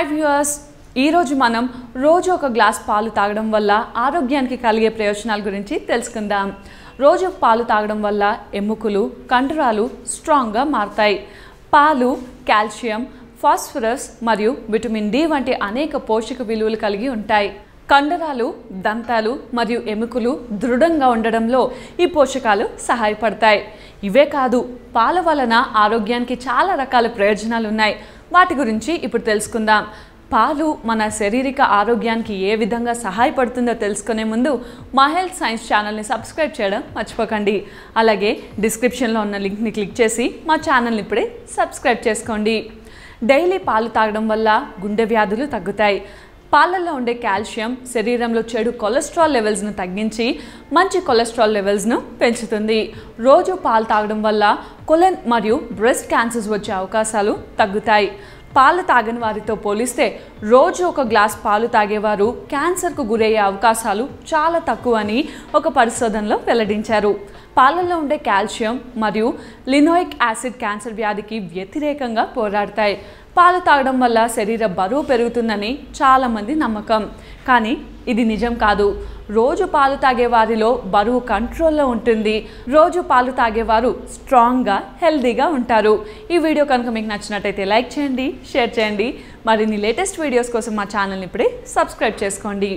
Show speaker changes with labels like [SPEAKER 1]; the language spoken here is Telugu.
[SPEAKER 1] హాయ్ వ్యూయర్స్ ఈరోజు మనం రోజు ఒక గ్లాస్ పాలు తాగడం వల్ల ఆరోగ్యానికి కలిగే ప్రయోజనాల గురించి తెలుసుకుందాం. రోజు పాలు తాగడం వల్ల ఎముకలు కండరాలు స్ట్రాంగ్గా మారుతాయి. పాలు కాల్షియం ఫాస్ఫరస్ మరియు విటమిన్ డి వంటి అనేక పోషక విలువలు కలిగి ఉంటాయి. కండరాలు దంతాలు మరియు ఎముకలు దృఢంగా ఉండడంలో ఈ పోషకాలు సహాయపడతాయి. ఇవే కాదు పాల వలన ఆరోగ్యానికి చాలా రకాల ప్రయోజనాలు ఉన్నాయి. వాటి గురించి ఇప్పుడు తెలుసుకుందాం. పాలు మన శారీరక ఆరోగ్యానికి ఏ విధంగా సహాయపడుతుందో తెలుసుకునే ముందు మా హెల్త్ సైన్స్ ఛానల్ని సబ్స్క్రైబ్ చేయడం మర్చిపోకండి. అలాగే డిస్క్రిప్షన్లో ఉన్న లింక్ని క్లిక్ చేసి మా ఛానల్ని ఇప్పుడే సబ్స్క్రైబ్ చేసుకోండి. డైలీ పాలు తాగడం వల్ల గుండె వ్యాధులు తగ్గుతాయి. పాలల్లో ఉండే కాల్షియం శరీరంలో చెడు కొలెస్ట్రాల్ లెవెల్స్ను తగ్గించి మంచి కొలెస్ట్రాల్ లెవెల్స్ను పెంచుతుంది. రోజు పాలు తాగడం వల్ల కొలెన్ మరియు బ్రెస్ట్ క్యాన్సర్స్ వచ్చే అవకాశాలు తగ్గుతాయి. పాలు తాగని వారితో పోలిస్తే రోజు ఒక గ్లాస్ పాలు తాగేవారు క్యాన్సర్కు గురయ్యే అవకాశాలు చాలా తక్కువ అని ఒక పరిశోధనలో వెల్లడించారు. పాలల్లో ఉండే కాల్షియం మరియు లినోయిక్ యాసిడ్ క్యాన్సర్ వ్యాధికి వ్యతిరేకంగా పోరాడతాయి. పాలు తాగడం వల్ల శరీర బరువు పెరుగుతుందని చాలామంది నమ్మకం. కానీ ఇది నిజం కాదు. రోజు పాలు తాగే వారిలో బరువు కంట్రోల్లో ఉంటుంది. రోజు పాలు తాగేవారు స్ట్రాంగ్గా హెల్దీగా ఉంటారు. ఈ వీడియో కనుక మీకు నచ్చినట్టయితే లైక్ చేయండి షేర్ చేయండి. మరిన్ని లేటెస్ట్ వీడియోస్ కోసం మా ఛానల్ని ఇప్పుడే సబ్స్క్రైబ్ చేసుకోండి.